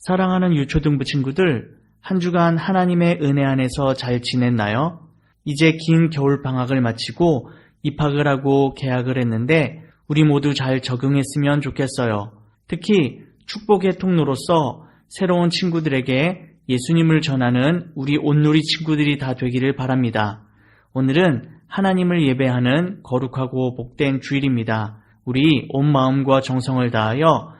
사랑하는 유초등부 친구들, 한 주간 하나님의 은혜 안에서 잘 지냈나요? 이제 긴 겨울 방학을 마치고 입학을 하고 개학을 했는데 우리 모두 잘 적응했으면 좋겠어요. 특히 축복의 통로로서 새로운 친구들에게 예수님을 전하는 우리 온누리 친구들이 다 되기를 바랍니다. 오늘은 하나님을 예배하는 거룩하고 복된 주일입니다. 우리 온 마음과 정성을 다하여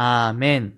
아멘.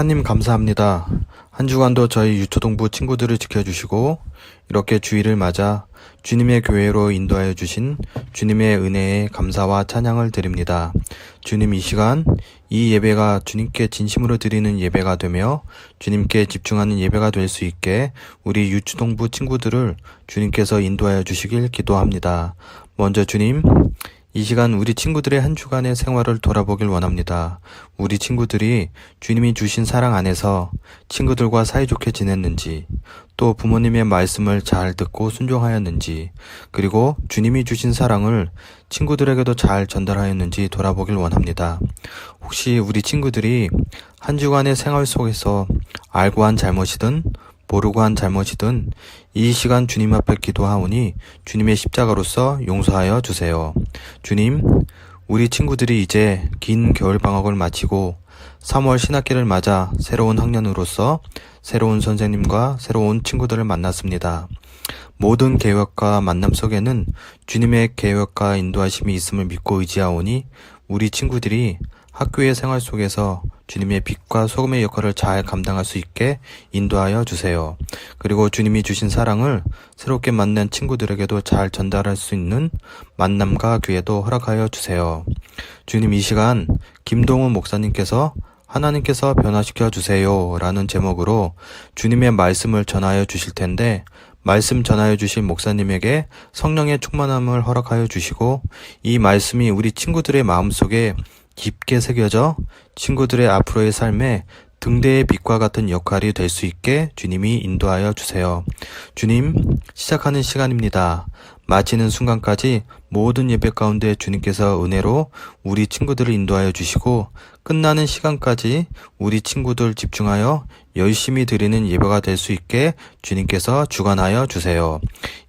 하나님 감사합니다. 한 주간도 저희 유초동부 친구들을 지켜주시고 이렇게 주일을 맞아 주님의 교회로 인도하여 주신 주님의 은혜에 감사와 찬양을 드립니다. 주님 이 시간 이 예배가 주님께 진심으로 드리는 예배가 되며 주님께 집중하는 예배가 될 수 있게 우리 유초동부 친구들을 주님께서 인도하여 주시길 기도합니다. 먼저 주님 이 시간 우리 친구들의 한 주간의 생활을 돌아보길 원합니다. 우리 친구들이 주님이 주신 사랑 안에서 친구들과 사이좋게 지냈는지, 또 부모님의 말씀을 잘 듣고 순종하였는지, 그리고 주님이 주신 사랑을 친구들에게도 잘 전달하였는지 돌아보길 원합니다. 혹시 우리 친구들이 한 주간의 생활 속에서 알고 한 잘못이든 모르고 한 잘못이든 이 시간 주님 앞에 기도하오니 주님의 십자가로서 용서하여 주세요. 주님, 우리 친구들이 이제 긴 겨울 방학을 마치고 3월 신학기를 맞아 새로운 학년으로서 새로운 선생님과 새로운 친구들을 만났습니다. 모든 계획과 만남 속에는 주님의 계획과 인도하심이 있음을 믿고 의지하오니 우리 친구들이 학교의 생활 속에서 주님의 빛과 소금의 역할을 잘 감당할 수 있게 인도하여 주세요. 그리고 주님이 주신 사랑을 새롭게 만난 친구들에게도 잘 전달할 수 있는 만남과 기회도 허락하여 주세요. 주님 이 시간 김동훈 목사님께서 하나님께서 변화시켜 주세요 라는 제목으로 주님의 말씀을 전하여 주실 텐데 말씀 전하여 주실 목사님에게 성령의 충만함을 허락하여 주시고 이 말씀이 우리 친구들의 마음속에 깊게 새겨져 친구들의 앞으로의 삶에 등대의 빛과 같은 역할이 될 수 있게 주님이 인도하여 주세요. 주님, 시작하는 시간입니다. 마치는 순간까지 모든 예배 가운데 주님께서 은혜로 우리 친구들을 인도하여 주시고 끝나는 시간까지 우리 친구들 집중하여 열심히 드리는 예배가 될 수 있게 주님께서 주관하여 주세요.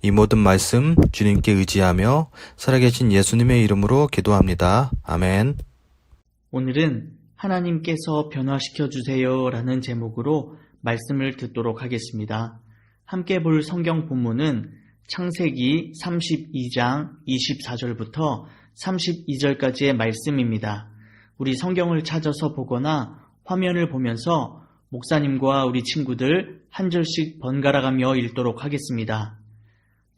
이 모든 말씀 주님께 의지하며 살아계신 예수님의 이름으로 기도합니다. 아멘. 오늘은 하나님께서 변화시켜 주세요 라는 제목으로 말씀을 듣도록 하겠습니다. 함께 볼 성경 본문은 창세기 32장 24절부터 32절까지의 말씀입니다. 우리 성경을 찾아서 보거나 화면을 보면서 목사님과 우리 친구들 한 절씩 번갈아가며 읽도록 하겠습니다.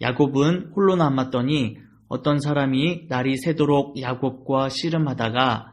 야곱은 홀로 남았더니 어떤 사람이 날이 새도록 야곱과 씨름하다가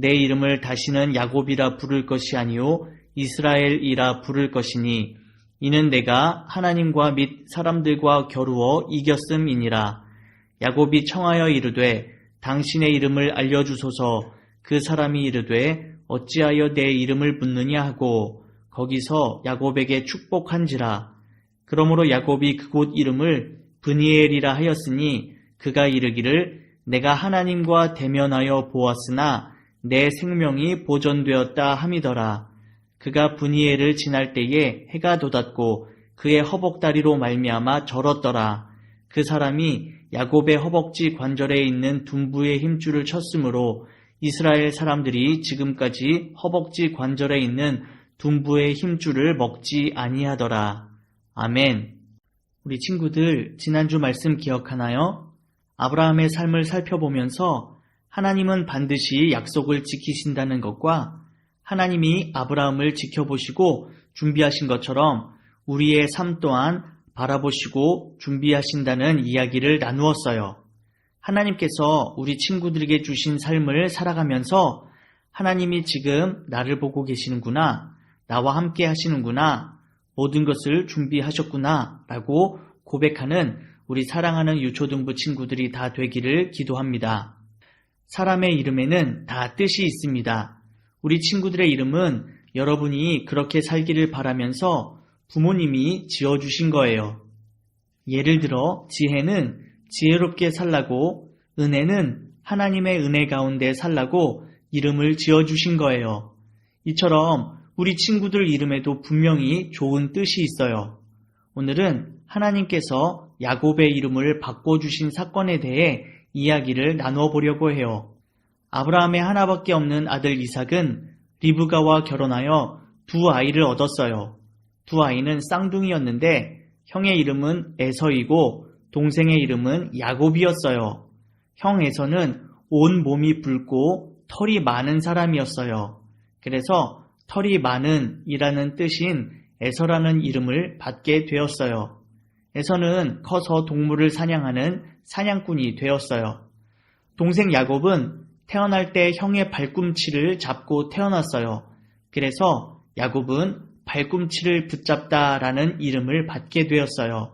내 이름을 다시는 야곱이라 부를 것이 아니요 이스라엘이라 부를 것이니 이는 내가 하나님과 및 사람들과 겨루어 이겼음이니라. 야곱이 청하여 이르되 당신의 이름을 알려 주소서 그 사람이 이르되 어찌하여 내 이름을 묻느냐 하고 거기서 야곱에게 축복한지라. 그러므로 야곱이 그곳 이름을 브니엘이라 하였으니 그가 이르기를 내가 하나님과 대면하여 보았으나 내 생명이 보존되었다 함이더라. 그가 브니엘을 지날 때에 해가 돋았고 그의 허벅다리로 말미암아 절었더라. 그 사람이 야곱의 허벅지 관절에 있는 둔부의 힘줄을 쳤으므로 이스라엘 사람들이 지금까지 허벅지 관절에 있는 둔부의 힘줄을 먹지 아니하더라. 아멘. 우리 친구들 지난주 말씀 기억하나요? 아브라함의 삶을 살펴보면서 하나님은 반드시 약속을 지키신다는 것과 하나님이 아브라함을 지켜보시고 준비하신 것처럼 우리의 삶 또한 바라보시고 준비하신다는 이야기를 나누었어요. 하나님께서 우리 친구들에게 주신 삶을 살아가면서 하나님이 지금 나를 보고 계시는구나, 나와 함께 하시는구나, 모든 것을 준비하셨구나 라고 고백하는 우리 사랑하는 유초등부 친구들이 다 되기를 기도합니다. 사람의 이름에는 다 뜻이 있습니다. 우리 친구들의 이름은 여러분이 그렇게 살기를 바라면서 부모님이 지어주신 거예요. 예를 들어 지혜는 지혜롭게 살라고 은혜는 하나님의 은혜 가운데 살라고 이름을 지어주신 거예요. 이처럼 우리 친구들 이름에도 분명히 좋은 뜻이 있어요. 오늘은 하나님께서 야곱의 이름을 바꿔주신 사건에 대해 이야기를 나누어 보려고 해요. 아브라함의 하나밖에 없는 아들 이삭은 리브가와 결혼하여 두 아이를 얻었어요. 두 아이는 쌍둥이였는데 형의 이름은 에서이고 동생의 이름은 야곱이었어요. 형 에서는 온 몸이 붉고 털이 많은 사람이었어요. 그래서 털이 많은 이라는 뜻인 에서라는 이름을 받게 되었어요. 에서는 커서 동물을 사냥하는 사냥꾼이 되었어요. 동생 야곱은 태어날 때 형의 발꿈치를 잡고 태어났어요. 그래서 야곱은 발꿈치를 붙잡다라는 이름을 받게 되었어요.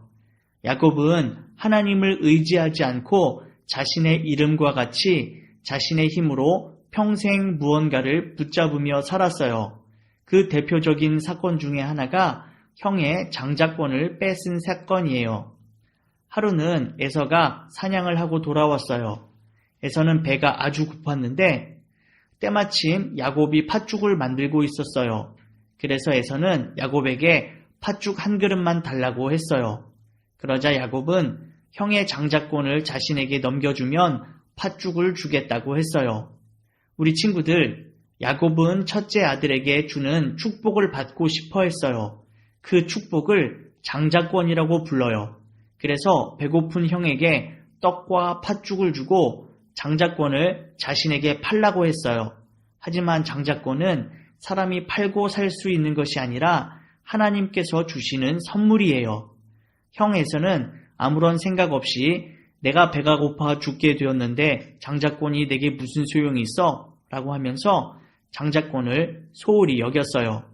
야곱은 하나님을 의지하지 않고 자신의 이름과 같이 자신의 힘으로 평생 무언가를 붙잡으며 살았어요. 그 대표적인 사건 중에 하나가 형의 장자권을 뺏은 사건이에요. 하루는 에서가 사냥을 하고 돌아왔어요. 에서는 배가 아주 고팠는데 때마침 야곱이 팥죽을 만들고 있었어요. 그래서 에서는 야곱에게 팥죽 한 그릇만 달라고 했어요. 그러자 야곱은 형의 장자권을 자신에게 넘겨주면 팥죽을 주겠다고 했어요. 우리 친구들, 야곱은 첫째 아들에게 주는 축복을 받고 싶어 했어요. 그 축복을 장자권이라고 불러요. 그래서 배고픈 형에게 떡과 팥죽을 주고 장자권을 자신에게 팔라고 했어요. 하지만 장자권은 사람이 팔고 살 수 있는 것이 아니라 하나님께서 주시는 선물이에요. 형에서는 아무런 생각 없이 내가 배가 고파 죽게 되었는데 장자권이 내게 무슨 소용이 있어? 라고 하면서 장자권을 소홀히 여겼어요.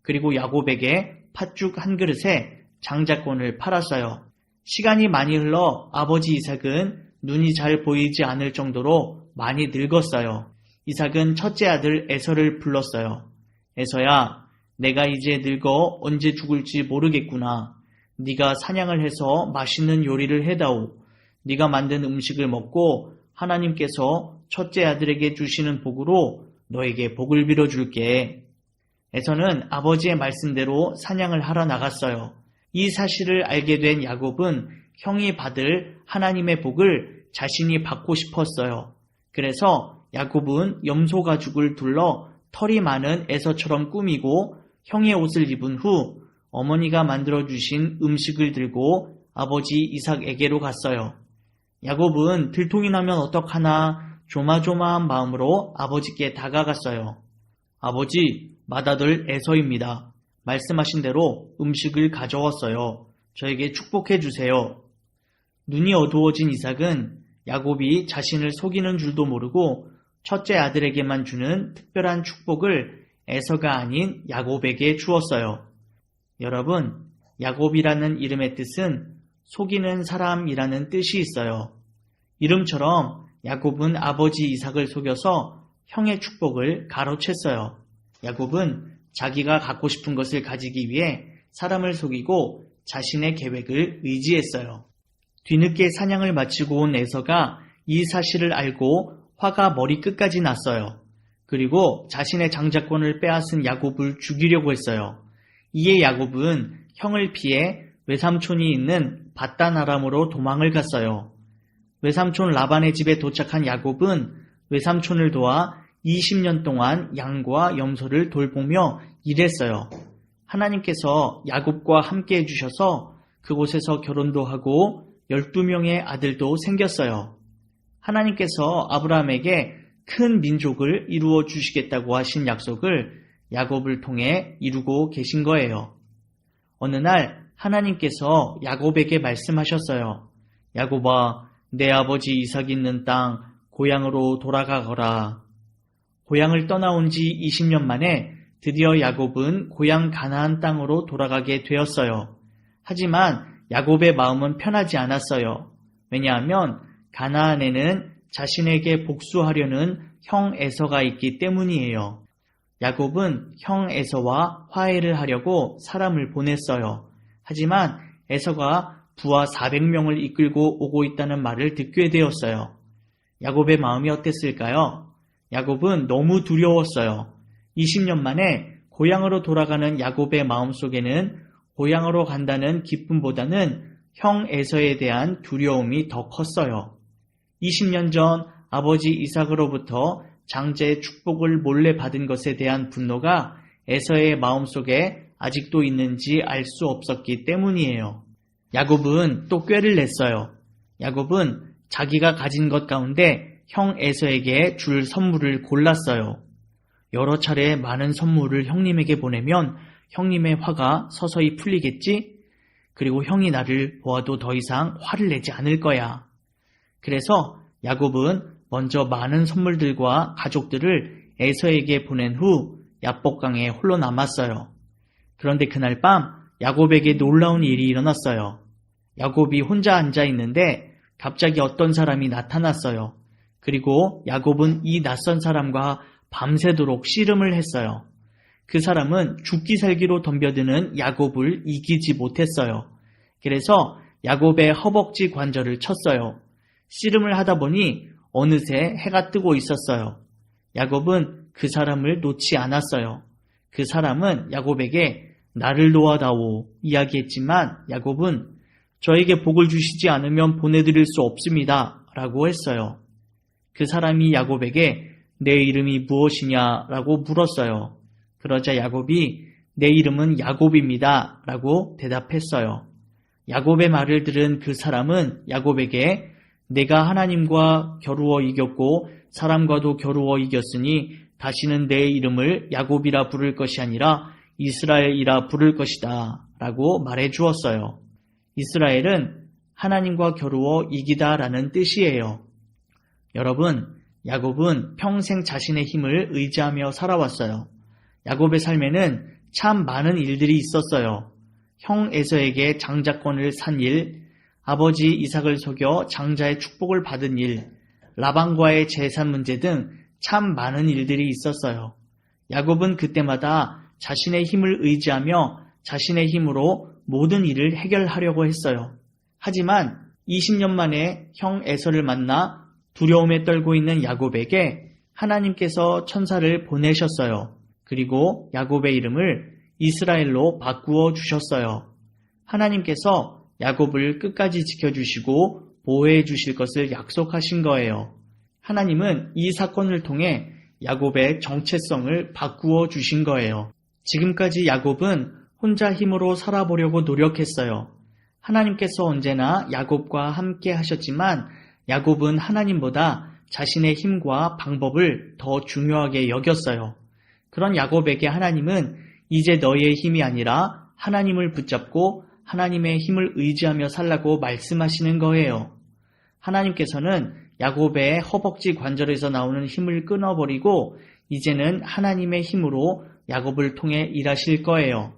그리고 야곱에게 팥죽 한 그릇에 장자권을 팔았어요. 시간이 많이 흘러 아버지 이삭은 눈이 잘 보이지 않을 정도로 많이 늙었어요. 이삭은 첫째 아들 에서를 불렀어요. 에서야, 내가 이제 늙어 언제 죽을지 모르겠구나. 네가 사냥을 해서 맛있는 요리를 해다오. 네가 만든 음식을 먹고 하나님께서 첫째 아들에게 주시는 복으로 너에게 복을 빌어줄게. 에서는 아버지의 말씀대로 사냥을 하러 나갔어요. 이 사실을 알게 된 야곱은 형이 받을 하나님의 복을 자신이 받고 싶었어요. 그래서 야곱은 염소 가죽을 둘러 털이 많은 에서처럼 꾸미고 형의 옷을 입은 후 어머니가 만들어 주신 음식을 들고 아버지 이삭에게로 갔어요. 야곱은 들통이 나면 어떡하나 조마조마한 마음으로 아버지께 다가갔어요. 아버지, 맏아들 에서입니다. 말씀하신 대로 음식을 가져왔어요. 저에게 축복해 주세요. 눈이 어두워진 이삭은 야곱이 자신을 속이는 줄도 모르고 첫째 아들에게만 주는 특별한 축복을 에서가 아닌 야곱에게 주었어요. 여러분, 야곱이라는 이름의 뜻은 속이는 사람이라는 뜻이 있어요. 이름처럼 야곱은 아버지 이삭을 속여서 형의 축복을 가로챘어요. 야곱은 자기가 갖고 싶은 것을 가지기 위해 사람을 속이고 자신의 계획을 의지했어요. 뒤늦게 사냥을 마치고 온 에서가 이 사실을 알고 화가 머리 끝까지 났어요. 그리고 자신의 장자권을 빼앗은 야곱을 죽이려고 했어요. 이에 야곱은 형을 피해 외삼촌이 있는 바다나람으로 도망을 갔어요. 외삼촌 라반의 집에 도착한 야곱은 외삼촌을 도와 20년 동안 양과 염소를 돌보며 일했어요. 하나님께서 야곱과 함께 해주셔서 그곳에서 결혼도 하고 12명의 아들도 생겼어요. 하나님께서 아브라함에게 큰 민족을 이루어 주시겠다고 하신 약속을 야곱을 통해 이루고 계신 거예요. 어느 날 하나님께서 야곱에게 말씀하셨어요. 야곱아, 내 아버지 이삭 있는 땅 고향으로 돌아가거라. 고향을 떠나온 지 20년 만에 드디어 야곱은 고향 가나안 땅으로 돌아가게 되었어요. 하지만 야곱의 마음은 편하지 않았어요. 왜냐하면 가나안에는 자신에게 복수하려는 형 에서가 있기 때문이에요. 야곱은 형 에서와 화해를 하려고 사람을 보냈어요. 하지만 에서가 부하 400명을 이끌고 오고 있다는 말을 듣게 되었어요. 야곱의 마음이 어땠을까요? 야곱은 너무 두려웠어요. 20년 만에 고향으로 돌아가는 야곱의 마음속에는 고향으로 간다는 기쁨보다는 형 에서에 대한 두려움이 더 컸어요. 20년 전 아버지 이삭으로부터 장자의 축복을 몰래 받은 것에 대한 분노가 에서의 마음속에 아직도 있는지 알 수 없었기 때문이에요. 야곱은 또 꾀를 냈어요. 야곱은 자기가 가진 것 가운데 형 에서에게 줄 선물을 골랐어요. 여러 차례 많은 선물을 형님에게 보내면 형님의 화가 서서히 풀리겠지? 그리고 형이 나를 보아도 더 이상 화를 내지 않을 거야. 그래서 야곱은 먼저 많은 선물들과 가족들을 에서에게 보낸 후 야복강에 홀로 남았어요. 그런데 그날 밤 야곱에게 놀라운 일이 일어났어요. 야곱이 혼자 앉아 있는데 갑자기 어떤 사람이 나타났어요. 그리고 야곱은 이 낯선 사람과 밤새도록 씨름을 했어요. 그 사람은 죽기 살기로 덤벼드는 야곱을 이기지 못했어요. 그래서 야곱의 허벅지 관절을 쳤어요. 씨름을 하다 보니 어느새 해가 뜨고 있었어요. 야곱은 그 사람을 놓지 않았어요. 그 사람은 야곱에게 나를 도와다오 이야기했지만 야곱은 저에게 복을 주시지 않으면 보내드릴 수 없습니다. 라고 했어요. 그 사람이 야곱에게 내 이름이 무엇이냐? 라고 물었어요. 그러자 야곱이 내 이름은 야곱입니다. 라고 대답했어요. 야곱의 말을 들은 그 사람은 야곱에게 내가 하나님과 겨루어 이겼고 사람과도 겨루어 이겼으니 다시는 내 이름을 야곱이라 부를 것이 아니라 이스라엘이라 부를 것이다. 라고 말해 주었어요. 이스라엘은 하나님과 겨루어 이기다 라는 뜻이에요. 여러분, 야곱은 평생 자신의 힘을 의지하며 살아왔어요. 야곱의 삶에는 참 많은 일들이 있었어요. 형 에서에게 장자권을 산 일, 아버지 이삭을 속여 장자의 축복을 받은 일, 라반과의 재산 문제 등 참 많은 일들이 있었어요. 야곱은 그때마다 자신의 힘을 의지하며 자신의 힘으로 모든 일을 해결하려고 했어요. 하지만 20년 만에 형 에서를 만나 두려움에 떨고 있는 야곱에게 하나님께서 천사를 보내셨어요. 그리고 야곱의 이름을 이스라엘로 바꾸어 주셨어요. 하나님께서 야곱을 끝까지 지켜주시고 보호해 주실 것을 약속하신 거예요. 하나님은 이 사건을 통해 야곱의 정체성을 바꾸어 주신 거예요. 지금까지 야곱은 혼자 힘으로 살아보려고 노력했어요. 하나님께서 언제나 야곱과 함께 하셨지만 야곱은 하나님보다 자신의 힘과 방법을 더 중요하게 여겼어요. 그런 야곱에게 하나님은 이제 너의 힘이 아니라 하나님을 붙잡고 하나님의 힘을 의지하며 살라고 말씀하시는 거예요. 하나님께서는 야곱의 허벅지 관절에서 나오는 힘을 끊어버리고 이제는 하나님의 힘으로 야곱을 통해 일하실 거예요.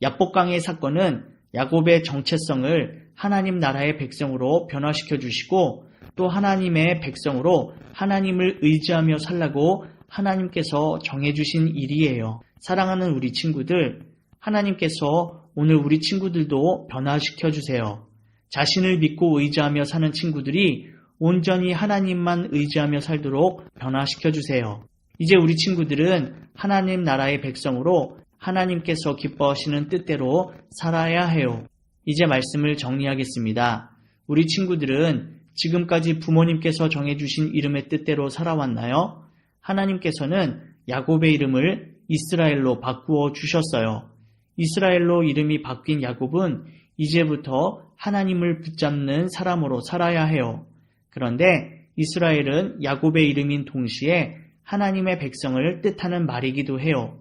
야복강의 사건은 야곱의 정체성을 하나님 나라의 백성으로 변화시켜 주시고 또 하나님의 백성으로 하나님을 의지하며 살라고 하나님께서 정해주신 일이에요. 사랑하는 우리 친구들, 하나님께서 오늘 우리 친구들도 변화시켜 주세요. 자신을 믿고 의지하며 사는 친구들이 온전히 하나님만 의지하며 살도록 변화시켜 주세요. 이제 우리 친구들은 하나님 나라의 백성으로 하나님께서 기뻐하시는 뜻대로 살아야 해요. 이제 말씀을 정리하겠습니다. 우리 친구들은 지금까지 부모님께서 정해주신 이름의 뜻대로 살아왔나요? 하나님께서는 야곱의 이름을 이스라엘로 바꾸어 주셨어요. 이스라엘로 이름이 바뀐 야곱은 이제부터 하나님을 붙잡는 사람으로 살아야 해요. 그런데 이스라엘은 야곱의 이름인 동시에 하나님의 백성을 뜻하는 말이기도 해요.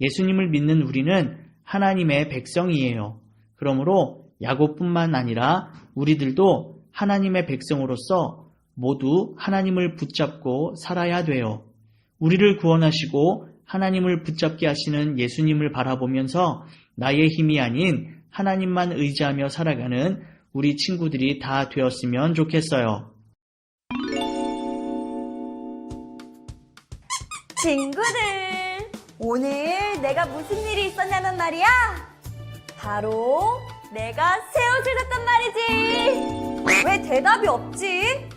예수님을 믿는 우리는 하나님의 백성이에요. 그러므로 야곱뿐만 아니라 우리들도 하나님의 백성으로서 모두 하나님을 붙잡고 살아야 돼요. 우리를 구원하시고 하나님을 붙잡게 하시는 예수님을 바라보면서 나의 힘이 아닌 하나님만 의지하며 살아가는 우리 친구들이 다 되었으면 좋겠어요. 친구들, 오늘 내가 무슨 일이 있었냐면 말이야. 바로 내가 새 옷을 샀단 말이지. 왜 대답이 없지?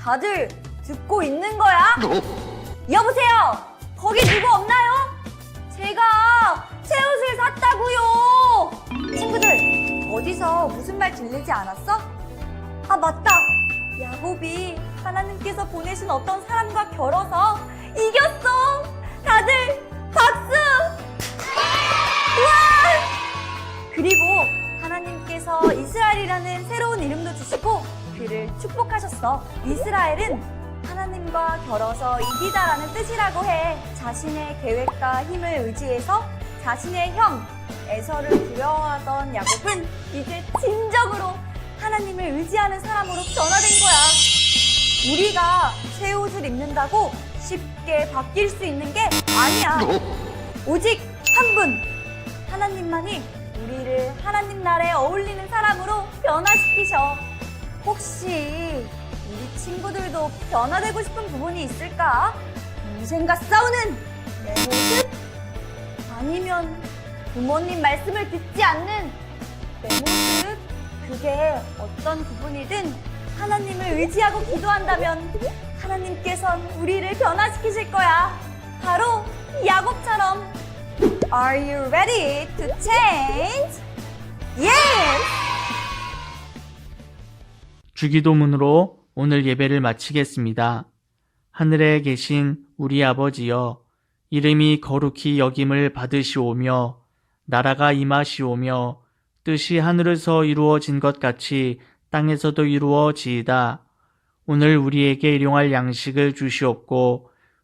다들 듣고 있는 거야? 여보세요. 거기 누구 없나요? 제가 새 옷을 샀다고요. 친구들, 어디서 무슨 말 들리지 않았어? 아, 맞다. 야곱이 하나님께서 보내신 어떤 사람과 결어서 이겼어. 다들 박수! 우와! 그리고 하나님께서 이스라엘이라는 새로운 이름도 주시고 그를 축복하셨어. 이스라엘은 하나님과 결어서 이기다라는 뜻이라고 해. 자신의 계획과 힘을 의지해서 자신의 형 에서를 두려워하던 야곱은 이제 진정으로 하나님을 의지하는 사람으로 변화된 거야. 우리가 새 옷을 입는다고 쉽게 바뀔 수 있는 게 아니야. 오직 한 분, 하나님만이 우리를 하나님 나라에 어울리는 사람으로 변화시키셔. 혹시 우리 친구들도 변화되고 싶은 부분이 있을까? 인생과 싸우는 내 모습? 아니면 부모님 말씀을 듣지 않는 내 모습? 그게 어떤 부분이든 하나님을 의지하고 기도한다면 하나님께선 우리를 변화시키실 거야. 바로 야곱처럼. Are you ready to change? Yes! 주기도문으로 오늘 예배를 마치겠습니다. 하늘에 계신 우리 아버지여, 이름이 거룩히 여김을 받으시오며, 나라가 임하시오며, 뜻이 하늘에서 이루어진 것 같이 땅에서도 이루어지이다. 오늘 우리에게 일용할 양식을 주시옵고,